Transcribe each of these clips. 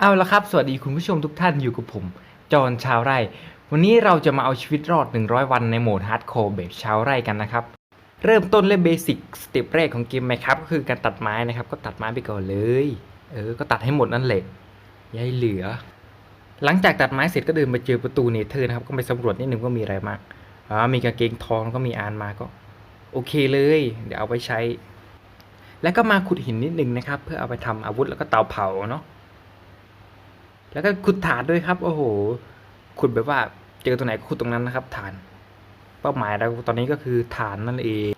เอาละครับ สวัสดีคุณผู้ชมทุกท่านอยู่กับผม จอห์นชาวไร่ วันนี้เราจะมาเอาชีวิตรอด 100 วันในโหมดฮาร์ดคอร์แบบชาวไร่กันนะครับ เริ่มต้นเล่นเบสิกสเต็ปแรกของเกมไหมครับก็คือการตัดไม้นะครับ ก็ตัดไม้ไปก่อนเลย เออ ก็ตัดให้หมดนั่นแหละยาให้เหลือ หลังจากตัดไม้เสร็จก็เดินมาเจอประตูเนเธอร์นะครับ ก็ไปสำรวจนิดนึงว่ามีอะไรบ้างอ๋อมีกางเกงทองก็มีอานมาก็ โอเคเลย เดี๋ยวเอาไปใช้ แล้วก็มาขุดหินนิดนึงนะครับ เพื่อเอาไปทำอาวุธแล้วก็เตาเผาเนาะ แล้วก็ขุดฐานด้วยครับ โอ้โห ขุดแบบว่าเจอตรงไหนก็ขุดตรงนั้นนะครับ ฐาน เป้าหมายเราตอนนี้ก็คือฐานนั่นเอง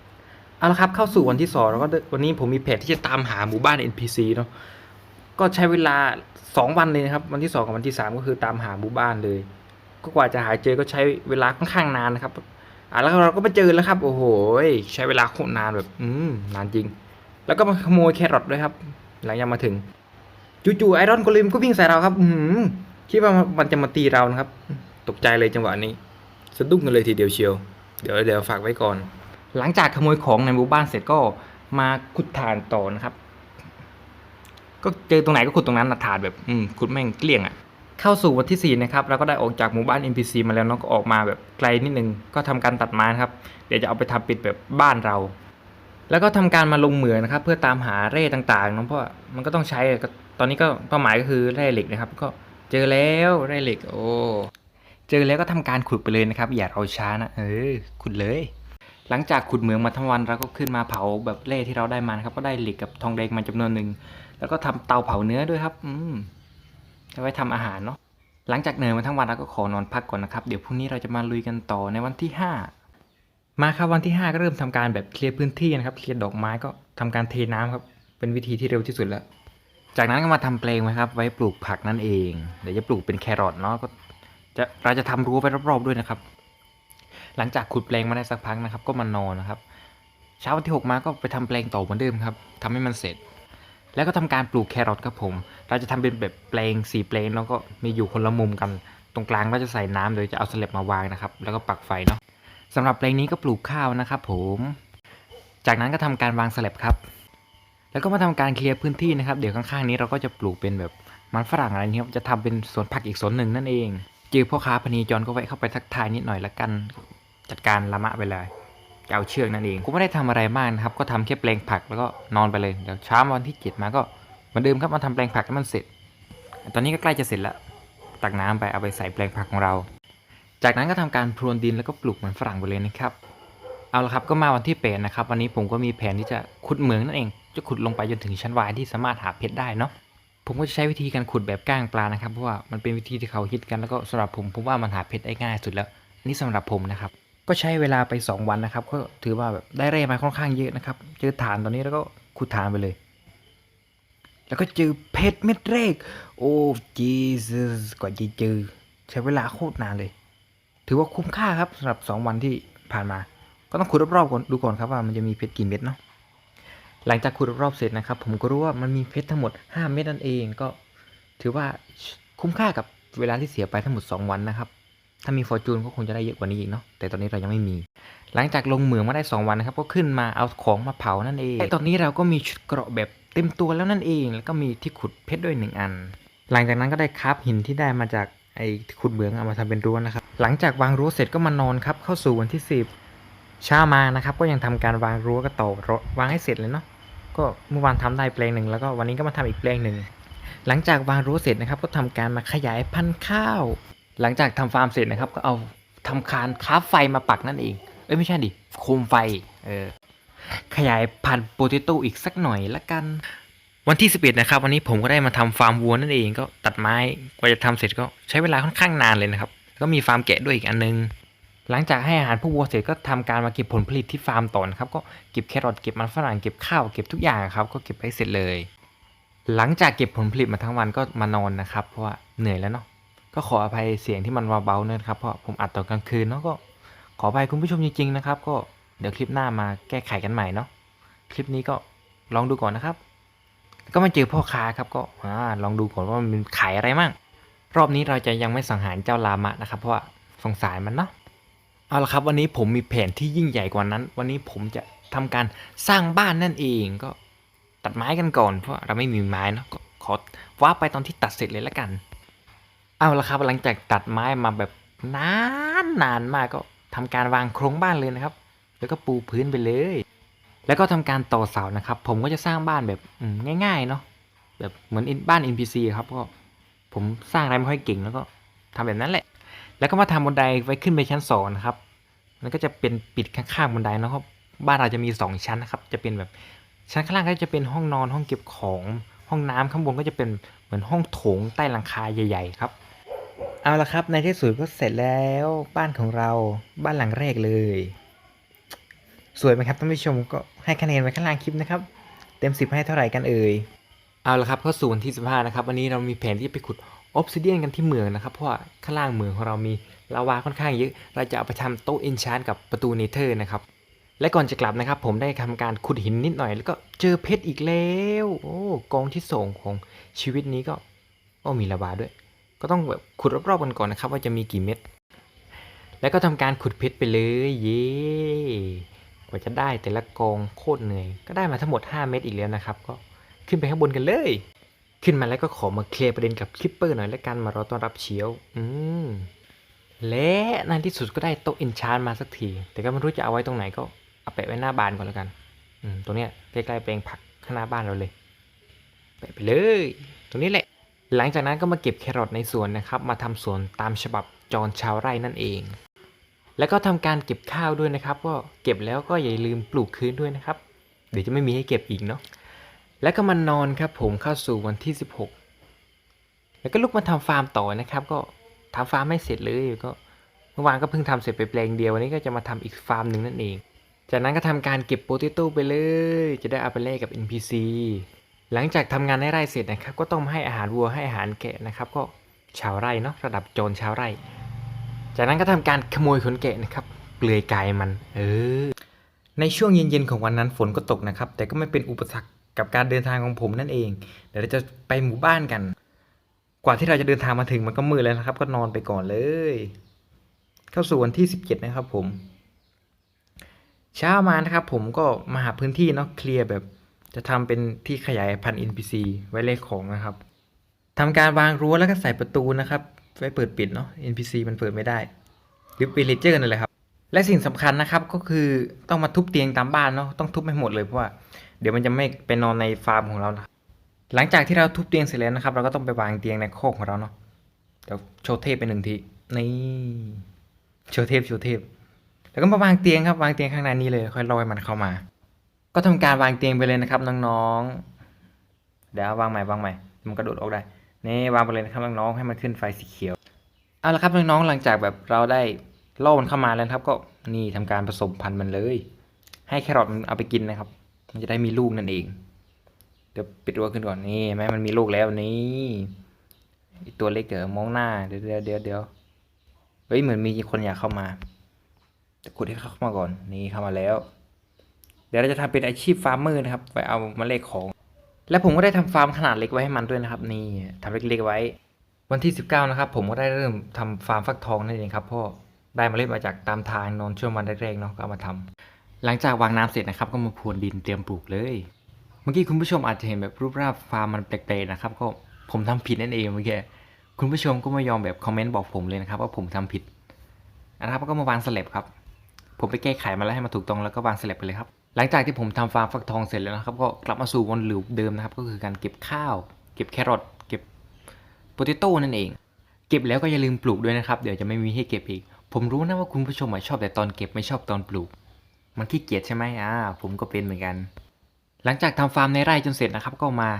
เอาละครับเข้าสู่วันที่สองแล้วก็วันนี้ผมมีแผนที่จะตามหาหมู่บ้าน NPC เนาะ ก็ใช้เวลาสองวันเลยนะครับ วันที่สองกับวันที่สามก็คือตามหาหมู่บ้านเลย ก็กว่าจะหาเจอก็ใช้เวลาค่อนข้างนานนะครับอะแล้วเราก็ไปเจอแล้วครับ โอ้โห ใช้เวลาโคตรนานแบบ อืมนานจริง แล้วก็มาขโมยแครอทด้วยครับ หลังจากมาถึง จู่ๆไอรอนโกลิมก็วิ่งใส่เราครับ อืมคิดว่ามันจะมาตีเรานะครับ ตกใจเลยจังหวะนี้ สะดุ้งกันเลยทีเดียวเชียว เดี๋ยวเดี๋ยวฝากไว้ก่อน หลังจากขโมยของในหมู่บ้านเสร็จก็มาขุดฐานต่อนะครับ ก็เจอตรงไหนก็ขุดตรงนั้นนะฐานแบบ อืมขุดแม่งเกลี้ยงอะ่ะเข้าสู่วันที่สี่นะครับเราก็ได้ออกจากหมู่บ้าน NPC มาแล้วเนาะก็ออกมาแบบไกลนิดนึง ก็ทำการตัดไม้นะครับ เดี๋ยวจะเอาไปทำปิดแบบบ้านเรา แล้วก็ทำการมาลงเหมืองนะครับ เพื่อตามหาแร่ต่างๆเนาะเพราะมันก็ต้องใช้ก็ ตอนนี้ก็เป้าหมายก็คือแร่เหล็กนะครับ ก็เจอแล้วแร่เหล็ก โอ้เจอแล้วก็ทำการขุดไปเลยนะครับ อย่าราช้านะเออขุดเลย หลังจากขุดเหมืองมาทั้งวันเราก็ขึ้นมาเผาแบบแร่ที่เราได้มานะครับ ก็ได้เหล็กกับทองแดงมาจำนวนหนึ่งแล้วก็ทำเตาเผาเนื้อด้วยครับ อืมเอาไว้ทำอาหารเนาะหลังจากเหนื่อยมาทั้งวันเราก็ขอนอนพักก่อนนะครับ เดี๋ยวพรุ่งนี้เราจะมาลุยกันต่อในวันที่ห้ามาครับวันที่ 5 ก็เริ่มทำการแบบเคลียร์พื้นที่นะครับเคลียร์ดอกไม้ก็ทำการเทน้ำครับ เป็นวิธีที่เร็วที่สุดแล้ว จากนั้นก็มาทำเปลงนะครับ ไว้ปลูกผักนั่นเอง เดี๋ยวจะปลูกเป็นแครอทเนาะก็จะเราจะทำรั้วไปรอบๆด้วยนะครับ หลังจากขุดแปลงมาได้สักพักนะครับ ก็มานอนนะครับ เช้าวันที่ 6 มาก็ไปทำแปลงต่อเหมือนเดิมครับทำให้มันเสร็จ แล้วก็ทำการปลูกแครอทครับผม เราจะทำเป็นแบบแปลงสี่แปลงแล้วก็มีอยู่คนละมุมกัน ตรงกลางก็จะใส่น้ำโดยจะเอาสลับมาวางนะครับ แล้วก็ปักไฟเนาะสำหรับเพลงนี้ก็ปลูกข้าวนะครับ ผม จากนั้นก็ทำการวางสลับครับ แล้วก็มาทำการเคลียร์พื้นที่นะครับ เดี๋ยวข้างๆนี้เราก็จะปลูกเป็นแบบมันฝรั่งอะไรนี้ครับจะทำเป็นสวนผักอีกสวนหนึ่งนั่นเองเจอพ่อค้าพนีจรก็แวะเข้าไปทักทายนิดหน่อยละกัน จัดการละมะไปเลยเอาเชือกนั่นเองผมไม่ได้ทำอะไรมากนะครับ ก็ทำแค่แปลงผักแล้วก็นอนไปเลยเดี๋ยวเช้าวันที่เจ็ดมาก็เหมือนเดิมครับมาทำแปลงผักให้มันเสร็จ ตอนนี้ก็ใกล้จะเสร็จแล้วตักน้ำไปเอาไปใส่แปลงผักของเรา จากนั้นก็ทำการพรวนดินแล้วก็ปลูกมันฝรั่งไปเลยนะครับ เอาละครับก็มาวันที่แปดนะครับวันนี้ผมก็มีแผนที่จะขุดเหมืองนั่นเอง จะขุดลงไปจนถึงชั้นวายที่สามารถหาเพชรได้เนาะผมก็จะใช้วิธีการขุดแบบก้างปลานะครับเพราะว่ามันเป็นวิธีที่เขาฮิตกันแล้วก็สำหรับผมผมว่ามันหาเพชรได้ง่ายสุดแล้วนี่สำหรับผมนะครับก็ใช้เวลาไป 2 วันนะครับ ก็ถือว่าแบบได้แร่มาค่อนข้างเยอะนะครับ เจอฐานตอนนี้แล้วก็ขุดฐานไปเลย แล้วก็เจอเพชรเม็ดแรก โอ้จีซัสกว่าจะเจอ ใช้เวลาโคตรนานเลย ถือว่าคุ้มค่าครับสำหรับ 2 วันที่ผ่านมา ก็ต้องขุดรอบๆก่อนดูก่อนครับว่ามันจะมีเพชรกี่เม็ดเนาะหลังจากขุดรอบๆเสร็จนะครับ ผมก็รู้ว่ามันมีเพชรทั้งหมด 5 เม็ดนั่นเองก็ถือว่าคุ้มค่ากับเวลาที่เสียไปทั้งหมด 2 วันนะครับ ถ้ามีฟอร์จูนก็คงจะได้เยอะกว่านี้อีกเนาะแต่ตอนนี้เรายังไม่มี หลังจากลงเหมืองมาได้ 2 วันนะครับ ก็ขึ้นมาเอาของมาเผานั่นเองแต่ตอนนี้เราก็มีชุดเกราะแบบเต็มตัวแล้วนั่นเอง แล้วก็มีที่ขุดเพชรด้วยหนึ่งอัน หลังจากนั้นก็ได้คราฟหินที่ได้มาจากไอ้ขุดเหมืองเอามาทำเป็นรั้วนะครับ หลังจากวางรั้วเสร็จก็มานอนครับเข้าสู่วันที่ 10 เช้ามานะครับ ก็ยังทำการวางรั้วก็ต่อวางให้เสร็จเลยเนาะก็เมื่อวานทำได้แปลงหนึ่งแล้วก็วันนี้ก็มาทำอีกแปลงหนึ่งหลังจากวางรั้วเสร็จนะครับ ก็ทำการมาขยายพันธุ์ข้าว หลังจากทำฟาร์มเสร็จนะครับ ก็เอาทำคานค้าไฟมาปักนั่นเองเอ้ยไม่ใช่ดิโคมไฟเออขยายพันธุ์โปเตโต้อีกสักหน่อยละกัน วันที่11นะครับ วันนี้ผมก็ได้มาทำฟาร์มวัวนั่นเองก็ตัดไม้กว่าจะทำเสร็จก็ใช้เวลาค่อนข้างนานเลยนะครับ ก็มีฟาร์มแกะด้วยอีกอันนึง หลังจากให้อาหารพวกวัวเสร็จก็ทำการมาเก็บผลผลิตที่ฟาร์มต่อนะครับก็เก็บแครอทเก็บมันฝรั่งเก็บข้าวเก็บทุกอย่างครับก็เก็บให้เสร็จเลย หลังจากเก็บผลผลิตมาทั้งวันก็มานอนนะครับ เพราะว่าเหนื่อยแล้วเนาะก็ขออภัยเสียงที่มันเบาๆนะครับเพราะผมอัดตอนกลางคืนเนาะก็ขออภัยคุณผู้ชมจริงๆนะครับ ก็เดี๋ยวคลิปหน้ามาแก้ไขกันใหม่เนาะคลิปนี้ก็ลองดูก่อนนะครับ ก็มาเจอพ่อค้าครับก็ลองดูก่อนว่ามันขายอะไรมั่งรอบนี้เราจะยังไม่สังหารเจ้าลามะนะครับ เพราะว่าสงสารมันเนาะ เอาละครับวันนี้ผมมีแผนที่ยิ่งใหญ่กว่านั้น วันนี้ผมจะทำการสร้างบ้านนั่นเองก็ตัดไม้กันก่อนเพราะเราไม่มีไม้เนาะก็ขอว่าไปตอนที่ตัดเสร็จเลยละกัน เอาละครับหลังจากตัดไม้มาแบบนานนานมากก็ทำการวางโครงบ้านเลยนะครับ แล้วก็ปูพื้นไปเลย แล้วก็ทำการต่อเสานะครับ ผมก็จะสร้างบ้านแบบง่ายๆเนาะแบบเหมือนบ้าน NPC ครับก็ผมสร้างอะไรไม่ค่อยเก่งแล้วก็ทำแบบนั้นแหละ แล้วก็มาทำบันไดไว้ขึ้นไปชั้นสองนะครับ มันก็จะเป็นปิดข้างๆบันไดนะครับ บ้านเราจะมีสองชั้นนะครับ จะเป็นแบบชั้นข้างล่างก็จะเป็นห้องนอนห้องเก็บของ ห้องน้ำข้างบนก็จะเป็นเหมือนห้องโถงใต้หลังคาใหญ่ ๆ ครับ เอาละครับในที่สุดก็เสร็จแล้วบ้านของเราบ้านหลังแรกเลย สวยไหมครับท่านผู้ชมก็ให้คะแนนไว้ข้างล่างคลิปนะครับ เต็ม 10 ให้เท่าไหร่กันเอ่ยเอาละครับเข้าสู่วันที่15นะครับวันนี้เรามีแผนที่จะไปขุด ออ s ซิเดียนกันที่เมืองนะครับ เพราะว่าข้างล่างเมืองของเรามีลาวาค่อนข้างเยอะ เราจะเอาไปทำโต๊ะเอนชานกับประตูเนเธอร์นะครับ และก่อนจะกลับนะครับ ผมได้ทำการขุดหินนิดหน่อย แล้วก็เจอเพชรอีกแล้ว โอ้กองที่ส่งของชีวิตนี้ก็โอ้มีลาวาด้วย ก็ต้องแบบขุดรอบๆกันก่อนนะครับ ว่าจะมีกี่เม็ด แล้วก็ทำการขุดเพชรไปเลย เย้กว่าจะได้แต่ละกองโคตรเหนื่อย ก็ได้มาทั้งหมด 5 เม็ดอีกแล้วนะครับ ก็ขึ้นไปข้างบนกันเลย ขึ้นมาแล้วก็ขอมาเคลียร์ประเด็นกับคลิปเปอร์หน่อยแล้วกันมารอต้อนรับเชียว อืม และในที่สุดก็ได้โต๊ะอินชานมาสักที แต่ก็ไม่รู้จะเอาไว้ตรงไหนก็เอาแปะไว้หน้าบ้านก่อนแล้วกัน อืม ตรงเนี้ยใกล้ๆแปลงผักข้างหน้าบ้านเราเลย แปะไปเลย ตรงนี้แหละ หลังจากนั้นก็มาเก็บแครอทในสวนนะครับ มาทำสวนตามฉบับจรชาวไร่นั่นเอง แล้วก็ทำการเก็บข้าวด้วยนะครับ ก็เก็บแล้วก็อย่าลืมปลูกคืนด้วยนะครับ เดี๋ยวจะไม่มีให้เก็บอีกเนาะ แล้วก็มานอนครับผมเข้าสู่วันที่ 16 แล้วก็ลุกมาทำฟาร์มต่อนะครับ ก็ทำฟาร์มไม่เสร็จเลยก็เมื่อวานก็เพิ่งทำเสร็จไปแปลงเดียววันนี้ก็จะมาทำอีกฟาร์มหนึ่งนั่นเอง จากนั้นก็ทำการเก็บโปเตโต้ไปเลย จะได้เอาไปแลกกับ NPC หลังจากทำงานในไร่เสร็จนะครับ ก็ต้องให้อาหารวัวให้อาหารแกะนะครับ ก็ชาวไร่เนาะระดับโจรชาวไร่ จากนั้นก็ทำการขโมยขนแกะนะครับเปลือยกายมัน เออ ในช่วงเย็นๆของวันนั้นฝนก็ตกนะครับ แต่ก็ไม่เป็นอุปสรรค กับการเดินทางของผมนั่นเอง เดี๋ยวเราจะไปหมู่บ้านกัน กว่าที่เราจะเดินทางมาถึงมันก็มืดแล้วนะครับ ก็นอนไปก่อนเลย เข้าสู่วันที่ 17 นะครับผม เช้ามานะครับ ผมก็มาหาพื้นที่เนาะเคลียร์แบบ จะทำเป็นที่ขยายพันธุ์ NPC ไว้เลขของนะครับทำการวางรั้วแล้วก็ใส่ประตูนะครับไว้เปิดปิดเนาะ NPC มันเปิดไม่ได้หรือวิลเลเจอร์นั่นแหละครับ และสิ่งสำคัญนะครับก็คือต้องมาทุบเตียงตามบ้านเนาะต้องทุบให้หมดเลยเพราะว่าเดี๋ยวมันจะไม่ไปนอนในฟาร์มของเรานะหลังจากที่เราทุบเตียงเสร็จแล้วนะครับ เราก็ต้องไปวางเตียงในโคกของเราเนาะเดี๋ยวโชว์เทพไปหนึ่งทีนี่โชว์เทพโชว์เทพแล้วก็มาวางเตียงครับวางเตียงข้างในนี้เลย ค่อยรอให้มันเข้ามา ก็ทำการวางเตียงไปเลยนะครับน้องๆเดี๋ยววางใหม่วางใหม่มันกระโดดออกได้นี่วางไปเลยนะครับน้องๆให้มันขึ้นไฟสีเขียวเอาละครับน้องๆหลังจากแบบเราได้ ล่อมันเข้ามาแล้วครับ ก็นี่ทำการผสมพันธุ์มันเลย ให้แครอทมันเอาไปกินนะครับ มันจะได้มีลูกนั่นเอง เดี๋ยวปิดรั้วขึ้นก่อนนี่แม่มันมีลูกแล้วนี้ตัวเล็กเดี๋ยวมองหน้าเดี๋ยวเดี๋ยวเดี๋ยวเดี๋ยวเฮ้ยเหมือนมีคนอยากเข้ามาจะขุดให้เข้ามาก่อนนี่เข้ามาแล้ว เดี๋ยวเราจะทำเป็นอาชีพฟาร์มเมอร์นะครับ ไปเอามาเลขของ และผมก็ได้ทำฟาร์มขนาดเล็กไว้ให้มันด้วยนะครับ นี่ทำเล็กๆไว้ วันที่ 19 นะครับ ผมก็ได้เริ่มทำฟาร์มฟักทองนั่นเองครับพ่อ ได้เมาเล็ดมาจากตามทางนอนช่วงวันแรกๆเนาะก็เอามาทำหลังจากวางน้ำเสร็จนะครับ ก็มาพรวนดินเตรียมปลูกเลย เมื่อกี้คุณผู้ชมอาจจะเห็นแบบรูปร่างฟาร์มมันแปลกๆนะครับก็ผมทำผิดนั่นเองเมื่อกี้คุณผู้ชมก็ไม่ยอมแบบคอมเมนต์บอกผมเลยนะครับว่าผมทำผิดนะครับก็มาวางสลับครับ ผมไปแก้ไขมาแล้วให้มันถูกต้องแล้วก็วางสลับไปเลยครับ หลังจากที่ผมทำฟาร์มฟักทองเสร็จแล้วนะครับ ก็กลับมาสู่วนลูปเดิมนะครับ ก็คือการเก็บข้าว เก็บแครอทเก็บโปเตโต้นั่นเอง เก็บแล้วก็อย่าลืมปลูกด้วยนะครับ เดี๋ยวจะไม่มีให้เก็บอีก ผมรู้นะว่าคุณผู้ชมอะชอบแต่ตอนเก็บไม่ชอบตอนปลูก มันขี้เกียจใช่ไหมอ่าผมก็เป็นเหมือนกัน หลังจากทำฟาร์มในไร่จนเสร็จนะครับ ก็มา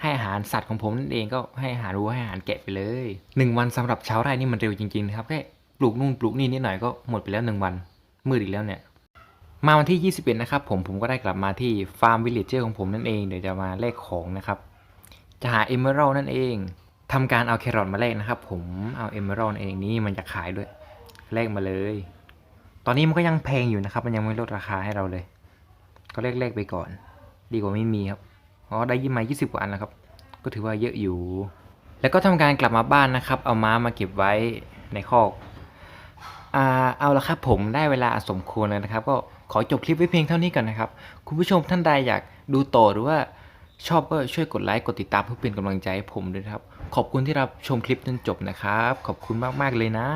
ให้อาหารสัตว์ของผมนั่นเองก็ให้อาหารวัวให้อาหารแกะไปเลยหนึ่งวันสำหรับชาวไร่นี่มันเร็วจริงๆนะครับแค่ปลูกนู่นปลูกนี่นิดหน่อยก็หมดไปแล้วหนึ่งวันมืดอีกแล้วเนี่ยมาวันที่ 21 นะครับผมผมก็ได้กลับมาที่ฟาร์มวิลเลจเจอร์ของผมนั่นเองเดี๋ยวจะมาแลกของนะครับ จะหาเอเมอรัลนั่นเองทำการเอาแครอทมาแลกนะครับ ผมเอาเอเมอรัลนั่นเองนี่มันจะขายด้วย แลกมาเลย ตอนนี้มันก็ยังแพงอยู่นะครับ มันยังไม่ลดราคาให้เราเลย ก็แลกๆไปก่อน ดีกว่าไม่มีครับอ๋อได้ยี่มา20 กว่าอันแล้วครับ ก็ถือว่าเยอะอยู่ แล้วก็ทำการกลับมาบ้านนะครับ เอาม้ามาเก็บไว้ในคอกอ่าเอาละครับผมได้เวลาสมควรแล้วนะครับ ก็ขอจบคลิปไว้เพียงเท่านี้ก่อนนะครับ คุณผู้ชมท่านใดอยากดูต่อหรือว่าชอบก็ช่วยกดไลค์กดติดตามเพื่อเป็นกำลังใจให้ผมด้วยครับ ขอบคุณที่รับชมคลิปจนจบนะครับ ขอบคุณมาก ๆ เลยนะ